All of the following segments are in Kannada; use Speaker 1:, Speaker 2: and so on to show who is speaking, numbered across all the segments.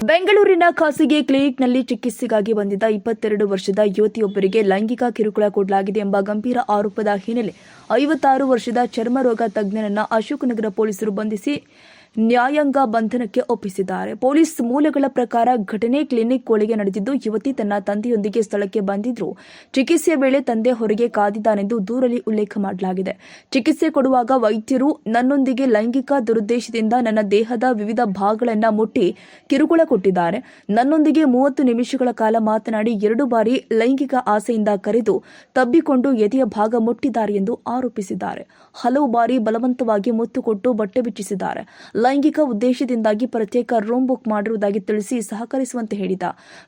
Speaker 1: ಬೆಂಗಳೂರಿನ ಖಾಸಗಿ ಕ್ಲಿನಿಕ್ನಲ್ಲಿ ಚಿಕಿತ್ಸೆಗಾಗಿ ಬಂದಿದ್ದ ಇಪ್ಪತ್ತೆರಡು ವರ್ಷದ ಯುವತಿಯೊಬ್ಬರಿಗೆ ಲೈಂಗಿಕ ಕಿರುಕುಳ ಕೊಡಲಾಗಿದೆ ಎಂಬ ಗಂಭೀರ ಆರೋಪದ ಹಿನ್ನೆಲೆ ಐವತ್ತಾರು ವರ್ಷದ ಚರ್ಮರೋಗ ತಜ್ಞನನ್ನ ಅಶೋಕನಗರ ಪೊಲೀಸರು ಬಂಧಿಸಿ ನ್ಯಾಯಾಂಗ ಬಂಧನಕ್ಕೆ ಒಪ್ಪಿಸಿದ್ದಾರೆ. ಪೊಲೀಸ್ ಮೂಲಗಳ ಪ್ರಕಾರ ಘಟನೆ ಕ್ಲಿನಿಕ್ ಒಳಗೆ ನಡೆದಿದ್ದು, ಯುವತಿ ತನ್ನ ತಂದೆಯೊಂದಿಗೆ ಸ್ಥಳಕ್ಕೆ ಬಂದಿದ್ರು ಚಿಕಿತ್ಸೆ ವೇಳೆ ತಂದೆ ಹೊರಗೆ ಕಾದಿದ್ದಾನೆಂದು ದೂರಲ್ಲಿ ಉಲ್ಲೇಖ ಮಾಡಲಾಗಿದೆ. ಚಿಕಿತ್ಸೆ ಕೊಡುವಾಗ ವೈದ್ಯರು ನನ್ನೊಂದಿಗೆ ಲೈಂಗಿಕ ದುರುದ್ದೇಶದಿಂದ ನನ್ನ ದೇಹದ ವಿವಿಧ ಭಾಗಗಳನ್ನ ಮುಟ್ಟಿ ಕಿರುಕುಳ ಕೊಟ್ಟಿದ್ದಾರೆ. ನನ್ನೊಂದಿಗೆ ಮೂವತ್ತು ನಿಮಿಷಗಳ ಕಾಲ ಮಾತನಾಡಿ ಎರಡು ಬಾರಿ ಲೈಂಗಿಕ ಆಸೆಯಿಂದ ಕರೆದು ತಬ್ಬಿಕೊಂಡು ಎದೆಯ ಭಾಗ ಮುಟ್ಟಿದ್ದಾರೆ ಎಂದು ಆರೋಪಿಸಿದ್ದಾರೆ. ಹಲವು ಬಾರಿ ಬಲವಂತವಾಗಿ ಮುತ್ತು ಕೊಟ್ಟು ಬಟ್ಟೆ ಬಿಚ್ಚಿಸಿದ್ದಾರೆ. ಲೈಂಗಿಕ ಉದ್ದೇಶದಿಂದಾಗಿ ಪ್ರತ್ಯೇಕ ರೂಮ್ ಬುಕ್ ಮಾಡಿರುವುದಾಗಿ ತಿಳಿಸಿ ಸಹಕರಿಸುವಂತೆ ಹೇಳಿದ.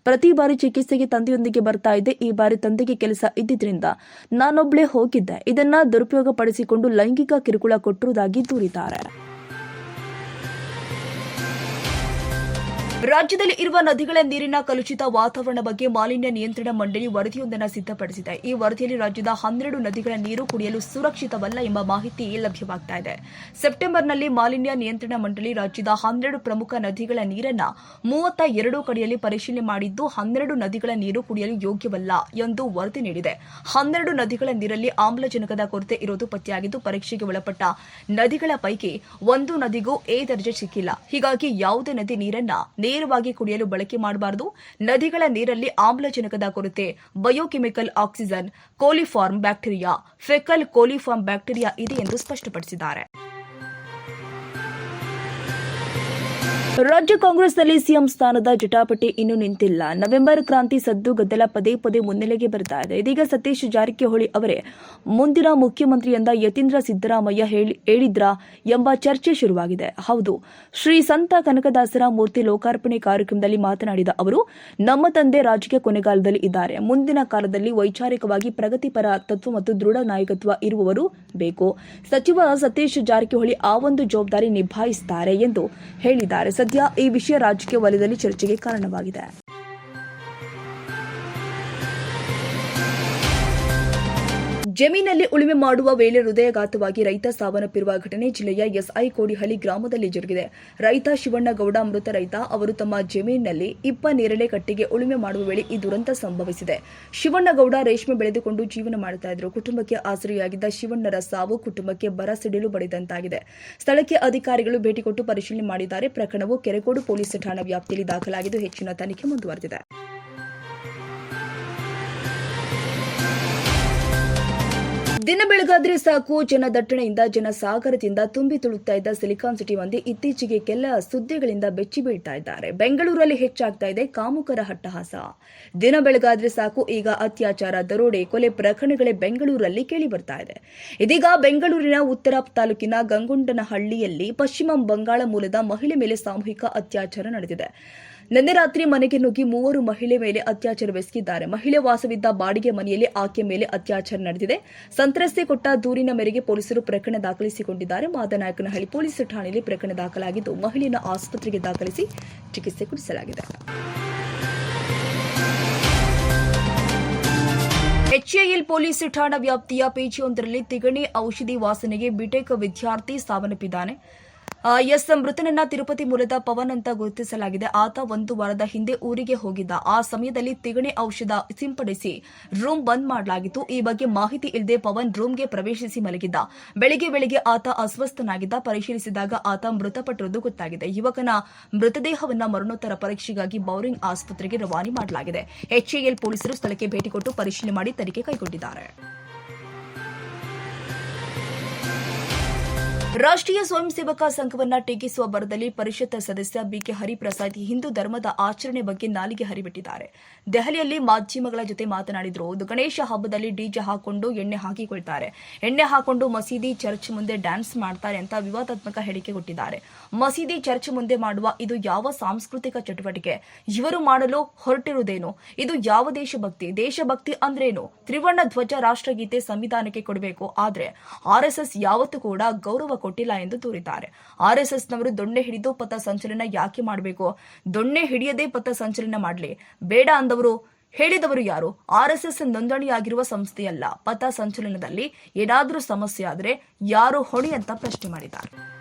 Speaker 1: ಪ್ರತಿ ಬಾರಿ ಚಿಕಿತ್ಸೆಗೆ ತಂದೆಯೊಂದಿಗೆ ಬರ್ತಾ ಇದ್ದೆ. ಈ ಬಾರಿ ತಂದೆಗೆ ಕೆಲಸ ಇದ್ದಿದ್ರಿಂದ ನಾನೊಬ್ಳೇ ಹೋಗಿದ್ದೆ. ಇದನ್ನ ದುರುಪಯೋಗ ಪಡಿಸಿಕೊಂಡು ಲೈಂಗಿಕ ಕಿರುಕುಳ ಕೊಟ್ಟಿರುವುದಾಗಿ ದೂರಿದ್ದಾರೆ. ರಾಜ್ಯದಲ್ಲಿ ಇರುವ ನದಿಗಳ ನೀರಿನ ಕಲುಷಿತ ವಾತಾವರಣ ಬಗ್ಗೆ ಮಾಲಿನ್ಯ ನಿಯಂತ್ರಣ ಮಂಡಳಿ ವರದಿಯೊಂದನ್ನು ಸಿದ್ಧಪಡಿಸಿದೆ. ಈ ವರದಿಯಲ್ಲಿ ರಾಜ್ಯದ ಹನ್ನೆರಡು ನದಿಗಳ ನೀರು ಕುಡಿಯಲು ಸುರಕ್ಷಿತವಲ್ಲ ಎಂಬ ಮಾಹಿತಿ ಲಭ್ಯವಾಗ್ತಾ ಇದೆ. ಸೆಪ್ಟೆಂಬರ್ನಲ್ಲಿ ಮಾಲಿನ್ಯ ನಿಯಂತ್ರಣ ಮಂಡಳಿ ರಾಜ್ಯದ ಹನ್ನೆರಡು ಪ್ರಮುಖ ನದಿಗಳ ನೀರನ್ನ ಮೂವತ್ತ ಎರಡು ಕಡೆಯಲ್ಲಿ ಪರಿಶೀಲನೆ ಮಾಡಿದ್ದು, ಹನ್ನೆರಡು ನದಿಗಳ ನೀರು ಕುಡಿಯಲು ಯೋಗ್ಯವಲ್ಲ ಎಂದು ವರದಿ ನೀಡಿದೆ. ಹನ್ನೆರಡು ನದಿಗಳ ನೀರಲ್ಲಿ ಆಮ್ಲಜನಕದ ಕೊರತೆ ಇರೋದು ಪತ್ತೆಯಾಗಿದ್ದು, ಪರೀಕ್ಷೆಗೆ ಒಳಪಟ್ಟ ನದಿಗಳ ಪೈಕಿ ಒಂದು ನದಿಗೂ ಎ ದರ್ಜೆ ಸಿಕ್ಕಿಲ್ಲ. ಹೀಗಾಗಿ ಯಾವುದೇ ನದಿ ನೀರನ್ನ ನೇರವಾಗಿ ಕುಡಿಯಲು ಬಳಕೆ ಮಾಡಬಾರದು. ನದಿಗಳ ನೀರಲ್ಲಿ ಆಮ್ಲಜನಕದ ಕೊರತೆ, biochemical oxygen, coliform bacteria, faecal coliform bacteria ಇದೆ ಎಂದು ಸ್ಪಷ್ಟಪಡಿಸಿದ್ದಾರೆ. ರಾಜ್ಯ ಕಾಂಗ್ರೆಸ್ನಲ್ಲಿ ಸಿಎಂ ಸ್ಥಾನದ ಜಟಾಪಟಿ ಇನ್ನೂ ನಿಂತಿಲ್ಲ. ನವೆಂಬರ್ ಕ್ರಾಂತಿ ಸದ್ದು ಗದ್ದಲ ಪದೇ ಪದೇ ಮುನ್ನೆಲೆಗೆ ಬರ್ತಾ ಇದೆ. ಇದೀಗ ಸತೀಶ್ ಜಾರಕಿಹೊಳಿ ಅವರೇ ಮುಂದಿನ ಮುಖ್ಯಮಂತ್ರಿ ಎಂದ ಯತೀಂದ್ರ ಸಿದ್ದರಾಮಯ್ಯ ಹೇಳಿದ್ರಾ ಎಂಬ ಚರ್ಚೆ ಶುರುವಾಗಿದೆ. ಹೌದು, ಶ್ರೀ ಸಂತ ಕನಕದಾಸರ ಮೂರ್ತಿ ಲೋಕಾರ್ಪಣೆ ಕಾರ್ಯಕ್ರಮದಲ್ಲಿ ಮಾತನಾಡಿದ ಅವರು, ನಮ್ಮ ತಂದೆ ರಾಜಕೀಯ ಕೊನೆಗಾಲದಲ್ಲಿ ಇದ್ದಾರೆ. ಮುಂದಿನ ಕಾಲದಲ್ಲಿ ವೈಚಾರಿಕವಾಗಿ ಪ್ರಗತಿಪರ ತತ್ವ ಮತ್ತು ದೃಢ ನಾಯಕತ್ವ ಇರುವವರು ಬೇಕು. ಸಚಿವ ಸತೀಶ್ ಜಾರಕಿಹೊಳಿ ಆ ಒಂದು ಜವಾಬ್ದಾರಿ ನಿಭಾಯಿಸುತ್ತಾರೆ ಎಂದು ಹೇಳಿದ್ದಾರೆ. ಸದ್ಯ ಈ ವಿಷಯ ರಾಜಕೀಯ ವಲಯದಲ್ಲಿ ಚರ್ಚೆಗೆ ಕಾರಣವಾಗಿದೆ. ಜಮೀನಲ್ಲಿ ಉಳುಮೆ ಮಾಡುವ ವೇಳೆ ಹೃದಯಘಾತವಾಗಿ ರೈತ ಸಾವನ್ನಪ್ಪಿರುವ ಘಟನೆ ಜಿಲ್ಲೆಯ ಎಸ್ಐ ಕೋಡಿಹಳ್ಳಿ ಗ್ರಾಮದಲ್ಲಿ ಜರುಗಿದೆ. ರೈತ ಶಿವಣ್ಣಗೌಡ ಮೃತ ರೈತ, ಅವರು ತಮ್ಮ ಜಮೀನಿನಲ್ಲಿ ಇಪ್ಪ ನೇರಳೆ ಕಟ್ಟಿಗೆ ಉಳುಮೆ ಮಾಡುವ ವೇಳೆ ಈ ದುರಂತ ಸಂಭವಿಸಿದೆ. ಶಿವಣ್ಣಗೌಡ ರೇಷ್ಮೆ ಬೆಳೆದುಕೊಂಡು ಜೀವನ ಮಾಡುತ್ತಾ ಇದ್ರು. ಕುಟುಂಬಕ್ಕೆ ಆಸರೆಯಾಗಿದ್ದ ಶಿವಣ್ಣರ ಸಾವು ಕುಟುಂಬಕ್ಕೆ ಬರ ಸಿಡಿಲು ಬಡಿದಂತಾಗಿದೆ. ಸ್ಥಳಕ್ಕೆ ಅಧಿಕಾರಿಗಳು ಭೇಟಿ ಕೊಟ್ಟು ಪರಿಶೀಲನೆ ಮಾಡಿದ್ದಾರೆ. ಪ್ರಕರಣವು ಕೆರೆಗೋಡು ಪೊಲೀಸ್ ಠಾಣಾ ವ್ಯಾಪ್ತಿಯಲ್ಲಿ ದಾಖಲಾಗಿದ್ದು ಹೆಚ್ಚಿನ ತನಿಖೆ ಮುಂದುವರೆದಿದೆ. ದಿನ ಬೆಳಗಾದ್ರೆ ಸಾಕು. ಜನದಟ್ಟಣೆಯಿಂದ, ಜನಸಾಗರದಿಂದ ತುಂಬಿ ತುಳುಕ್ತಾ ಇದ್ದ ಸಿಲಿಕಾನ್ ಸಿಟಿ ಮಂದಿ ಇತ್ತೀಚೆಗೆ ಕೆಲ ಸುದ್ದಿಗಳಿಂದ ಬೆಚ್ಚಿ ಬೀಳ್ತಾ ಇದ್ದಾರೆ. ಬೆಂಗಳೂರಲ್ಲಿ ಹೆಚ್ಚಾಗ್ತಾ ಇದೆ ಕಾಮುಕರ ಹಟ್ಟಹಾಸ. ದಿನ ಬೆಳಗಾದ್ರೆ ಸಾಕು. ಈಗ ಅತ್ಯಾಚಾರ, ದರೋಡೆ, ಕೊಲೆ ಪ್ರಕರಣಗಳೇ ಬೆಂಗಳೂರಲ್ಲಿ ಕೇಳಿ ಬರ್ತಾ ಇದೆ. ಇದೀಗ ಬೆಂಗಳೂರಿನ ಉತ್ತರ ತಾಲೂಕಿನ ಗಂಗುಂಡನಹಳ್ಳಿಯಲ್ಲಿ ಪಶ್ಚಿಮ ಬಂಗಾಳ ಮೂಲದ ಮಹಿಳೆ ಮೇಲೆ ಸಾಮೂಹಿಕ ಅತ್ಯಾಚಾರ ನಡೆದಿದೆ. ನಿನ್ನೆ ರಾತ್ರಿ ಮನೆಗೆ ನುಗ್ಗಿ ಮೂವರು ಮಹಿಳೆ ಮೇಲೆ ಅತ್ಯಾಚಾರವೆಸಗಿದ್ದಾರೆ ಮಹಿಳೆ ವಾಸವಿದ್ದ ಬಾಡಿಗೆ ಮನೆಯಲ್ಲಿ ಆಕೆ ಮೇಲೆ ಅತ್ಯಾಚಾರ ನಡೆದಿದೆ. ಸಂತ್ರಸ್ತೆ ಕೊಟ್ಟ ದೂರಿನ ಮೇರೆಗೆ ಪೊಲೀಸರು ಪ್ರಕರಣ ದಾಖಲಿಸಿಕೊಂಡಿದ್ದಾರೆ. ಮಾದನಾಯಕನಹಳ್ಳಿ ಪೊಲೀಸ್ ಠಾಣೆಯಲ್ಲಿ ಪ್ರಕರಣ ದಾಖಲಾಗಿದ್ದು, ಮಹಿಳೆಯನ್ನು ಆಸ್ಪತ್ರೆಗೆ ದಾಖಲಿಸಿ ಚಿಕಿತ್ಸೆ ಕೊಡಿಸಲಾಗಿದೆ. ಎಚ್ಎಎಲ್ ಪೊಲೀಸ್ ಠಾಣಾ ವ್ಯಾಪ್ತಿಯ ಪೇಜಿಯೊಂದರಲ್ಲಿ ತಿಗಣಿ ಔಷಧಿ ವಾಸನೆಗೆ ಬಿಟೆಕ್ ವಿದ್ಯಾರ್ಥಿ ಸಾವನ್ನಪ್ಪಿದ್ದಾನೆ. ಎಸ್ ಮೃತನನ್ನ ತಿರುಪತಿ ಮೂಲದ ಪವನ್ ಅಂತ ಗುರುತಿಸಲಾಗಿದೆ. ಆತ ಒಂದು ವಾರದ ಹಿಂದೆ ಊರಿಗೆ ಹೋಗಿದ್ದ. ಆ ಸಮಯದಲ್ಲಿ ತಿಗಣೆ ಔಷಧ ಸಿಂಪಡಿಸಿ ರೂಮ್ ಬಂದ್ ಮಾಡಲಾಗಿತ್ತು. ಈ ಬಗ್ಗೆ ಮಾಹಿತಿ ಇಲ್ಲದೆ ಪವನ್ ರೂಮ್ಗೆ ಪ್ರವೇಶಿಸಿ ಮಲಗಿದ್ದ. ಬೆಳಿಗ್ಗೆ ಬೆಳಿಗ್ಗೆ ಆತ ಅಸ್ವಸ್ಥನಾಗಿದ್ದ. ಪರಿಶೀಲಿಸಿದಾಗ ಆತ ಮೃತಪಟ್ಟಿರುವುದು ಗೊತ್ತಾಗಿದೆ. ಯುವಕನ ಮೃತದೇಹವನ್ನ ಮರಣೋತ್ತರ ಪರೀಕ್ಷೆಗಾಗಿ ಬೌರಿಂಗ್ ಆಸ್ಪತ್ರೆಗೆ ರವಾನೆ ಮಾಡಲಾಗಿದೆ. ಎಚ್ಎಎಲ್ ಪೊಲೀಸರು ಸ್ಥಳಕ್ಕೆ ಭೇಟಿ ಕೊಟ್ಟು ಪರಿಶೀಲನೆ ಮಾಡಿ ತನಿಖೆ ಕೈಗೊಂಡಿದ್ದಾರೆ. ರಾಷ್ಟ್ರೀಯ ಸ್ವಯಂ ಸೇವಕ ಸಂಘವನ್ನ ಟೀಕಿಸುವ ಬರದಲ್ಲಿ ಪರಿಷತ್ ಸದಸ್ಯ ಬಿಕೆ ಹರಿಪ್ರಸಾದ್ ಹಿಂದೂ ಧರ್ಮದ ಆಚರಣೆ ಬಗ್ಗೆ ನಾಲಿಗೆ ಹರಿಬಿಟ್ಟಿದ್ದಾರೆ. ದೆಹಲಿಯಲ್ಲಿ ಮಾಧ್ಯಮಗಳ ಜೊತೆ ಮಾತನಾಡಿದ್ರು. ಗಣೇಶ ಹಬ್ಬದಲ್ಲಿ ಡಿಜೆ ಹಾಕೊಂಡು ಎಣ್ಣೆ ಹಾಕಿಕೊಳ್ತಾರೆ. ಎಣ್ಣೆ ಹಾಕೊಂಡು ಮಸೀದಿ ಚರ್ಚ್ ಮುಂದೆ ಡ್ಯಾನ್ಸ್ ಮಾಡ್ತಾರೆ ಅಂತ ವಿವಾದಾತ್ಮಕ ಹೇಳಿಕೆ ಕೊಟ್ಟಿದ್ದಾರೆ. ಮಸೀದಿ ಚರ್ಚ್ ಮುಂದೆ ಮಾಡುವ ಇದು ಯಾವ ಸಾಂಸ್ಕೃತಿಕ ಚಟುವಟಿಕೆ? ಇವರು ಮಾಡಲು ಹೊರಟಿರುವುದೇನು? ಇದು ಯಾವ ದೇಶಭಕ್ತಿ? ದೇಶಭಕ್ತಿ ಅಂದ್ರೇನು? ತ್ರಿವರ್ಣ ಧ್ವಜ ರಾಷ್ಟ್ರಗೀತೆ ಸಂವಿಧಾನಕ್ಕೆ ಕೊಡಬೇಕು. ಆದ್ರೆ ಆರ್ಎಸ್ಎಸ್ ಯಾವತ್ತೂ ಕೂಡ ಗೌರವ ಕೊಟ್ಟಿಲ್ಲ ಎಂದು ದೂರಿದ್ದಾರೆ. ಆರ್ಎಸ್ಎಸ್ನವರು ದೊಣ್ಣೆ ಹಿಡಿದು ಪಥ ಸಂಚಲನ ಯಾಕೆ ಮಾಡಬೇಕು? ದೊಣ್ಣೆ ಹಿಡಿಯದೇ ಪಥ ಸಂಚಲನ ಮಾಡಲಿ. ಬೇಡ ಅಂದವರು, ಹೇಳಿದವರು ಯಾರು? ಆರ್ ಎಸ್ ಎಸ್ ನೋಂದಣಿಯಾಗಿರುವ ಸಂಸ್ಥೆಯಲ್ಲ. ಪಥ ಸಂಚಲನದಲ್ಲಿ ಏನಾದರೂ ಸಮಸ್ಯೆ ಆದರೆ ಯಾರು ಹೊಣೆ ಅಂತ ಪ್ರಶ್ನೆ ಮಾಡಿದ್ದಾರೆ.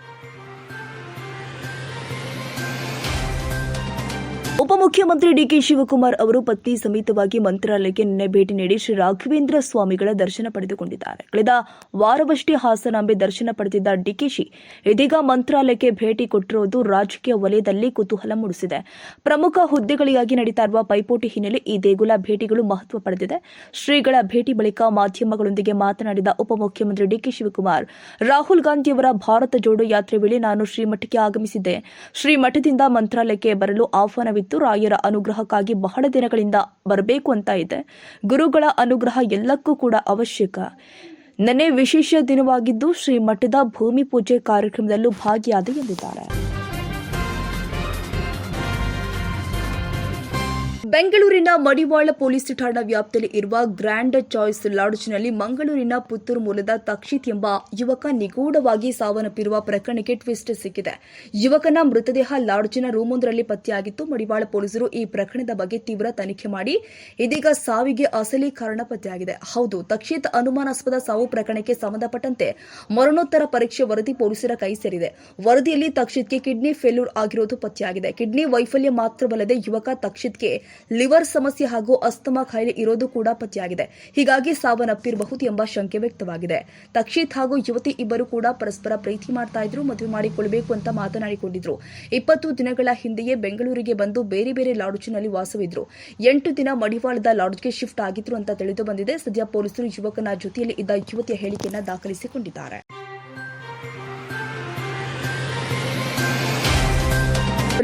Speaker 1: ಉಪಮುಖ್ಯಮಂತ್ರಿ ಡಿಕೆ ಶಿವಕುಮಾರ್ ಅವರು ಪತ್ನಿ ಸಮೇತವಾಗಿ ಮಂತ್ರಾಲಯಕ್ಕೆ ನಿನ್ನೆ ಭೇಟಿ ನೀಡಿ ಶ್ರೀ ರಾಘವೇಂದ್ರ ಸ್ವಾಮಿಗಳ ದರ್ಶನ ಪಡೆದುಕೊಂಡಿದ್ದಾರೆ. ಕಳೆದ ವಾರವಷ್ಟೇ ಹಾಸನಾಂಬೆ ದರ್ಶನ ಪಡೆದಿದ್ದ ಡಿಕೆಶಿ ಇದೀಗ ಮಂತ್ರಾಲಯಕ್ಕೆ ಭೇಟಿ ಕೊಟ್ಟಿರುವುದು ರಾಜಕೀಯ ವಲಯದಲ್ಲಿ ಕುತೂಹಲ ಮೂಡಿಸಿದೆ. ಪ್ರಮುಖ ಹುದ್ದೆಗಳಿಗಾಗಿ ನಡೀತಾ ಇರುವ ಪೈಪೋಟಿ ಹಿನ್ನೆಲೆ ಈ ದೇಗುಲ ಭೇಟಿಗಳು ಮಹತ್ವ ಪಡೆದಿದೆ. ಶ್ರೀಗಳ ಭೇಟಿ ಬಳಿಕ ಮಾಧ್ಯಮಗಳೊಂದಿಗೆ ಮಾತನಾಡಿದ ಉಪಮುಖ್ಯಮಂತ್ರಿ ಡಿಕೆ ಶಿವಕುಮಾರ್, ರಾಹುಲ್ ಗಾಂಧಿಯವರ ಭಾರತ ಜೋಡೋ ಯಾತ್ರೆ ವೇಳೆ ನಾನು ಶ್ರೀಮಠಕ್ಕೆ ಆಗಮಿಸಿದ್ದೆ. ಶ್ರೀಮಠದಿಂದ ಮಂತ್ರಾಲಯಕ್ಕೆ ಬರಲು ಆಹ್ವಾನವಿತ್ತು. ರಾಯರ ಅನುಗ್ರಹಕ್ಕಾಗಿ ಬಹಳ ದಿನಗಳಿಂದ ಬರಬೇಕು ಅಂತ ಇದೆ. ಗುರುಗಳ ಅನುಗ್ರಹ ಎಲ್ಲಕ್ಕೂ ಕೂಡ ಅವಶ್ಯಕ. ನೆನ್ನೆ ವಿಶೇಷ ದಿನವಾಗಿದ್ದು ಶ್ರೀ ಮಠದ ಭೂಮಿ ಪೂಜೆ ಕಾರ್ಯಕ್ರಮದಲ್ಲೂ ಭಾಗಿಯಾದ ಎಂದಿದ್ದಾರೆ. ಬೆಂಗಳೂರಿನ ಮಡಿವಾಳ ಪೊಲೀಸ್ ಠಾಣಾ ವ್ಯಾಪ್ತಿಯಲ್ಲಿ ಇರುವ ಗ್ರ್ಯಾಂಡ್ ಚಾಯ್ಸ್ ಲಾಡ್ಜ್ನಲ್ಲಿ ಮಂಗಳೂರಿನ ಪುತ್ತೂರು ಮೂಲದ ತಕ್ಷಿತ್ ಎಂಬ ಯುವಕ ನಿಗೂಢವಾಗಿ ಸಾವನ್ನಪ್ಪಿರುವ ಪ್ರಕರಣಕ್ಕೆ ಟ್ವಿಸ್ಟ್ ಸಿಕ್ಕಿದೆ. ಯುವಕನ ಮೃತದೇಹ ಲಾಡ್ಜಿನ ರೂಮೊಂದರಲ್ಲಿ ಪತ್ತೆಯಾಗಿತ್ತು. ಮಡಿವಾಳ ಪೊಲೀಸರು ಈ ಪ್ರಕರಣದ ಬಗ್ಗೆ ತೀವ್ರ ತನಿಖೆ ಮಾಡಿ ಇದೀಗ ಸಾವಿಗೆ ಅಸಲಿ ಕಾರಣ ಪತ್ತೆಯಾಗಿದೆ. ಹೌದು, ತಕ್ಷಿತ್ ಅನುಮಾನಾಸ್ಪದ ಸಾವು ಪ್ರಕರಣಕ್ಕೆ ಸಂಬಂಧಪಟ್ಟಂತೆ ಮರಣೋತ್ತರ ಪರೀಕ್ಷೆ ವರದಿ ಪೊಲೀಸರ ಕೈ ಸೇರಿದೆ. ವರದಿಯಲ್ಲಿ ತಕ್ಷಿತ್ಗೆ ಕಿಡ್ನಿ ಫೇಲ್ಯೂರ್ ಆಗಿರೋದು ಪತ್ತೆಯಾಗಿದೆ. ಕಿಡ್ನಿ ವೈಫಲ್ಯ ಮಾತ್ರವಲ್ಲದೆ ಯುವಕ ತಕ್ಷಿತ್ಗೆ ಲಿವರ್ ಸಮಸ್ಯೆ ಹಾಗೂ ಅಸ್ತಮಾ ಕಾಯಿಲೆ ಇರೋದು ಕೂಡ ಪತ್ತೆಯಾಗಿದೆ. ಹೀಗಾಗಿ ಸಾವನ್ನಪ್ಪಿರಬಹುದು ಎಂಬ ಶಂಕೆ ವ್ಯಕ್ತವಾಗಿದೆ. ತಕ್ಷಿತ್ ಹಾಗೂ ಯುವತಿ ಇಬ್ಬರು ಕೂಡ ಪರಸ್ಪರ ಪ್ರೀತಿ ಮಾಡ್ತಾ ಇದ್ರು, ಮದುವೆ ಮಾಡಿಕೊಳ್ಳಬೇಕು ಅಂತ ಮಾತನಾಡಿಕೊಂಡಿದ್ರು. ಇಪ್ಪತ್ತು ದಿನಗಳ ಹಿಂದೆಯೇ ಬೆಂಗಳೂರಿಗೆ ಬಂದು ಬೇರೆ ಬೇರೆ ಲಾಡ್ಜ್ನಲ್ಲಿ ವಾಸವಿದ್ರು. ಎಂಟು ದಿನ ಮಡಿವಾಳದ ಲಾಡ್ಜ್ಗೆ ಶಿಫ್ಟ್ ಆಗಿದ್ರು ಅಂತ ತಿಳಿದು ಬಂದಿದೆ. ಸದ್ಯ ಪೊಲೀಸರು ಯುವಕನ ಜೊತೆಯಲ್ಲಿ ಇದ್ದ ಯುವತಿಯ ಹೇಳಿಕೆಯನ್ನು ದಾಖಲಿಸಿಕೊಂಡಿದ್ದಾರೆ.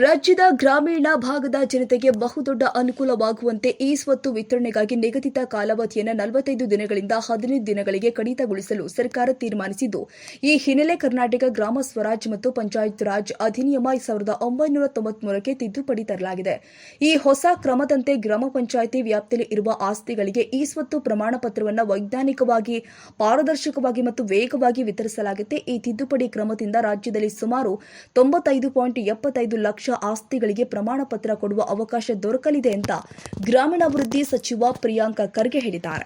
Speaker 1: ರಾಜ್ಯದ ಗ್ರಾಮೀಣ ಭಾಗದ ಜನತೆಗೆ ಬಹುದೊಡ್ಡ ಅನುಕೂಲವಾಗುವಂತೆ ಈ ಸ್ವತ್ತು ವಿತರಣೆಗಾಗಿ ನಿಗದಿತ ಕಾಲಾವಧಿಯನ್ನು ನಲವತ್ತೈದು ದಿನಗಳಿಂದ ಹದಿನೈದು ದಿನಗಳಿಗೆ ಕಡಿತಗೊಳಿಸಲು ಸರ್ಕಾರ ತೀರ್ಮಾನಿಸಿದ್ದು, ಈ ಹಿನ್ನೆಲೆ ಕರ್ನಾಟಕ ಗ್ರಾಮ ಸ್ವರಾಜ್ ಮತ್ತು ಪಂಚಾಯತ್ ರಾಜ್ ಅಧಿನಿಯಮ ಸಾವಿರದ ಒಂಬೈನೂರ ತೊಂಬತ್ಮೂರಕ್ಕೆ ತಿದ್ದುಪಡಿ ತರಲಾಗಿದೆ. ಈ ಹೊಸ ಕ್ರಮದಂತೆ ಗ್ರಾಮ ಪಂಚಾಯಿತಿ ವ್ಯಾಪ್ತಿಯಲ್ಲಿ ಇರುವ ಆಸ್ತಿಗಳಿಗೆ ಈ ಸ್ವತ್ತು ಪ್ರಮಾಣ ಪತ್ರವನ್ನು ವೈಜ್ಞಾನಿಕವಾಗಿ, ಪಾರದರ್ಶಕವಾಗಿ ಮತ್ತು ವೇಗವಾಗಿ ವಿತರಿಸಲಾಗುತ್ತೆ. ಈ ತಿದ್ದುಪಡಿ ಕ್ರಮದಿಂದ ರಾಜ್ಯದಲ್ಲಿ ಸುಮಾರು ತೊಂಬತ್ತೈದು ಪಾಯಿಂಟ್ ಎಪ್ಪತ್ತೈದು ಲಕ್ಷ ಆಸ್ತಿಗಳಿಗೆ ಪ್ರಮಾಣ ಪತ್ರ ಕೊಡುವ ಅವಕಾಶ ದೊರಕಲಿದೆ ಅಂತ ಗ್ರಾಮೀಣಾಭಿವೃದ್ಧಿ ಸಚಿವ ಪ್ರಿಯಾಂಕ ಖರ್ಗೆ ಹೇಳಿದ್ದಾರೆ.